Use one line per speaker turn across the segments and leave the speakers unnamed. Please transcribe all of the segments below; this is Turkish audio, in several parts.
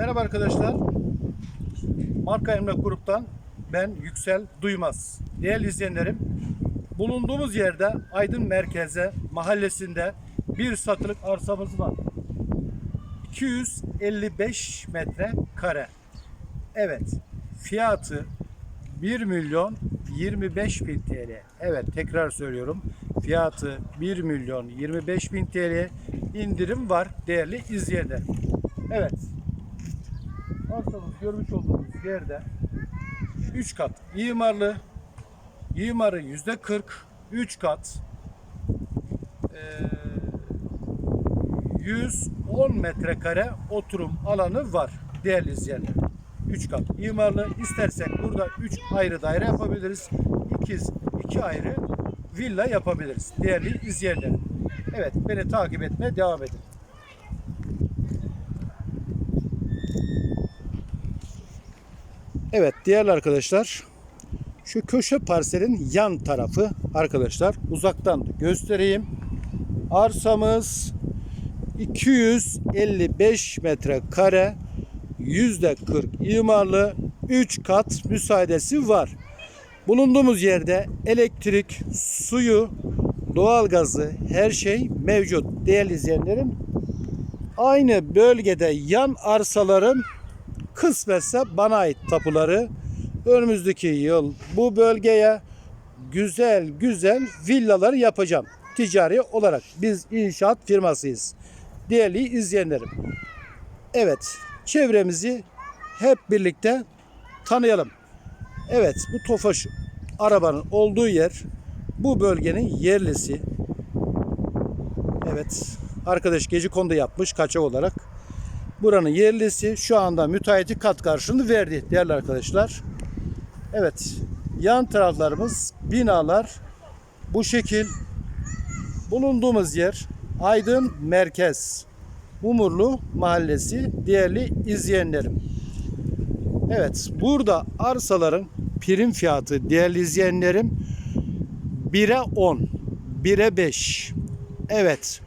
Merhaba arkadaşlar. Marka Emlak Grup'tan ben Yüksel Duymaz. Değerli izleyenlerim, bulunduğumuz yerde Aydın Merkez'e, mahallesinde bir satılık arsamız var. 255 metre kare. Evet, fiyatı 1 milyon 25 bin TL. Evet, tekrar söylüyorum. Fiyatı 1 milyon 25 bin TL. indirim var değerli izleyenler. Evet, arsamız görmüş olduğunuz yerde 3 kat imarlı imarı yüzde 40 3 kat eee, 110 metrekare oturum alanı var değerli izleyenler. 3 kat imarlı istersek burada 3 ayrı daire yapabiliriz. İkiz 2 ayrı villa yapabiliriz değerli izleyenler. Evet beni takip etmeye devam edin. Evet değerli arkadaşlar şu köşe parselin yan tarafı arkadaşlar uzaktan göstereyim. Arsamız 255 metre yüzde 40 imarlı 3 kat müsaadesi var. Bulunduğumuz yerde elektrik, suyu, doğalgazı her şey mevcut değerli izleyenlerim. Aynı bölgede yan arsaların kısmetse bana ait tapuları önümüzdeki yıl bu bölgeye güzel güzel villalar yapacağım ticari olarak. Biz inşaat firmasıyız. Değerli izleyenlerim. Evet, çevremizi hep birlikte tanıyalım. Evet, bu Tofaş arabanın olduğu yer bu bölgenin yerlisi. Evet, arkadaş gece kondu yapmış kaçak olarak. Buranın yerlisi şu anda müteahhiti kat karşılığını verdi değerli arkadaşlar. Evet, yan taraflarımız binalar bu şekil. Bulunduğumuz yer Aydın Merkez. Umurlu Mahallesi değerli izleyenlerim. Evet burada arsaların prim fiyatı değerli izleyenlerim 1'e 10, 1'e 5. Evet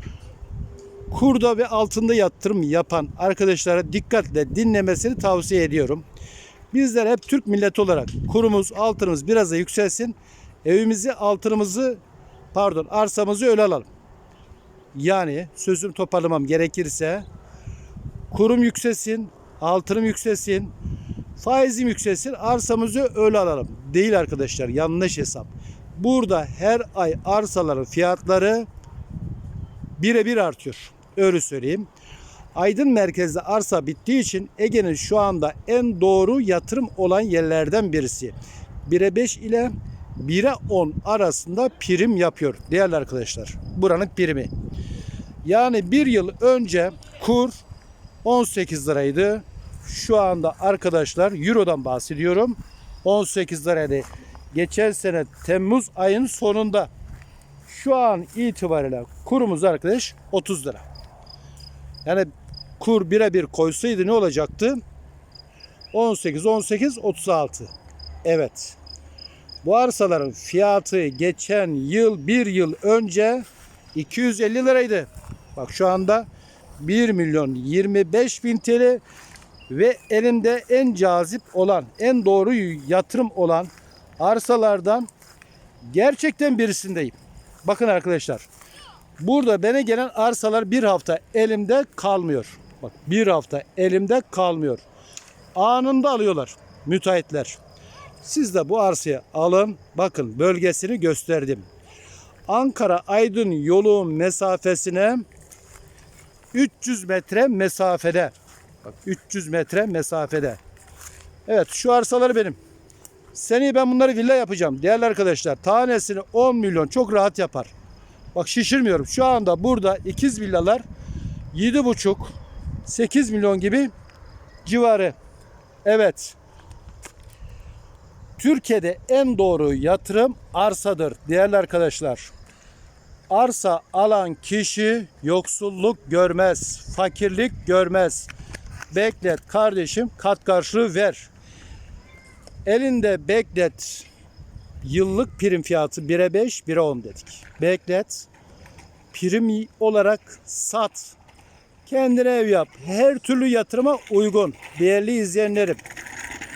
kurda ve altında yatırım yapan arkadaşlara dikkatle dinlemesini tavsiye ediyorum. Bizler hep Türk milleti olarak kurumuz, altınımız biraz da yükselsin. Evimizi, altınımızı, pardon arsamızı öyle alalım. Yani sözüm toparlamam gerekirse kurum yükselsin, altınım yükselsin, faizim yükselsin, arsamızı öyle alalım. Değil arkadaşlar yanlış hesap. Burada her ay arsaların fiyatları birebir artıyor. Öyle söyleyeyim. Aydın merkezde arsa bittiği için Ege'nin şu anda en doğru yatırım olan yerlerden birisi. 1'e 5 ile 1'e 10 arasında prim yapıyor değerli arkadaşlar. Buranın primi. Yani bir yıl önce kur 18 liraydı. Şu anda arkadaşlar Euro'dan bahsediyorum. 18 liraydı. Geçen sene Temmuz ayının sonunda şu an itibariyle kurumuz arkadaş 30 lira. Yani kur birebir koysaydı ne olacaktı? 18, 18, 36. Evet. Bu arsaların fiyatı geçen yıl, bir yıl önce 250 liraydı. Bak şu anda 1 milyon 25 bin TL ve elimde en cazip olan, en doğru yatırım olan arsalardan gerçekten birisindeyim. Bakın arkadaşlar. Burada bana gelen arsalar bir hafta elimde kalmıyor. Bak bir hafta elimde kalmıyor. Anında alıyorlar müteahhitler. Siz de bu arsayı alın. Bakın bölgesini gösterdim. Ankara Aydın yolu mesafesine 300 metre mesafede. Bak 300 metre mesafede. Evet şu arsalar benim. Seneye ben bunları villa yapacağım. Değerli arkadaşlar tanesini 10 milyon çok rahat yapar. Bak şişirmiyorum. Şu anda burada ikiz villalar 7,5 8 milyon gibi civarı. Evet. Türkiye'de en doğru yatırım arsadır değerli arkadaşlar. Arsa alan kişi yoksulluk görmez, fakirlik görmez. Beklet kardeşim kat karşılığı ver. Elinde beklet yıllık prim fiyatı 1'e 5, 1'e 10 dedik. Beklet prim olarak sat. Kendine ev yap. Her türlü yatırıma uygun. Değerli izleyenlerim.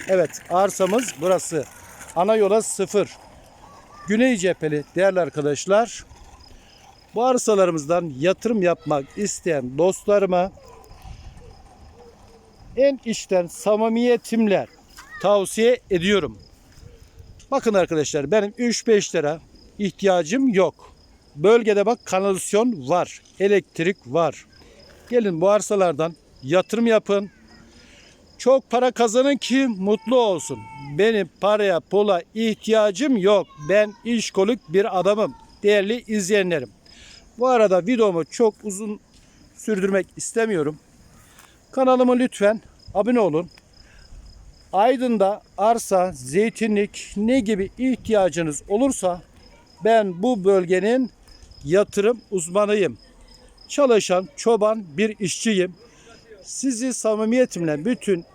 Evet arsamız burası. Ana yola sıfır. Güney cepheli değerli arkadaşlar. Bu arsalarımızdan yatırım yapmak isteyen dostlarıma en içten samimiyetimle tavsiye ediyorum. Bakın arkadaşlar benim 3-5 lira ihtiyacım yok. Bölgede bak kanalizasyon var, elektrik var. Gelin bu arsalardan yatırım yapın. Çok para kazanın ki mutlu olsun. Benim paraya pula ihtiyacım yok. Ben işkolik bir adamım. Değerli izleyenlerim. Bu arada videomu çok uzun sürdürmek istemiyorum. Kanalıma lütfen abone olun. Aydın'da arsa, zeytinlik ne gibi ihtiyacınız olursa ben bu bölgenin yatırım uzmanıyım. Çalışan, çoban bir işçiyim. Sizi samimiyetimle bütün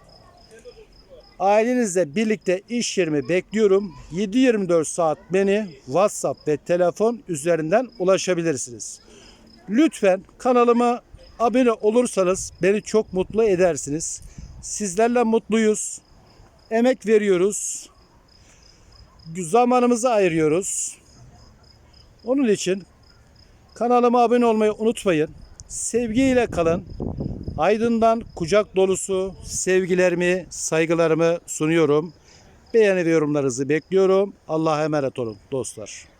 ailenizle birlikte iş yerimi bekliyorum. 7-24 saat beni WhatsApp ve telefon üzerinden ulaşabilirsiniz. Lütfen kanalıma abone olursanız beni çok mutlu edersiniz. Sizlerle mutluyuz. Emek veriyoruz. Zamanımızı ayırıyoruz. Onun için kanalıma abone olmayı unutmayın. Sevgiyle kalın. Aydın'dan kucak dolusu sevgilerimi, saygılarımı sunuyorum. Beğeni ve yorumlarınızı bekliyorum. Allah'a emanet olun dostlar.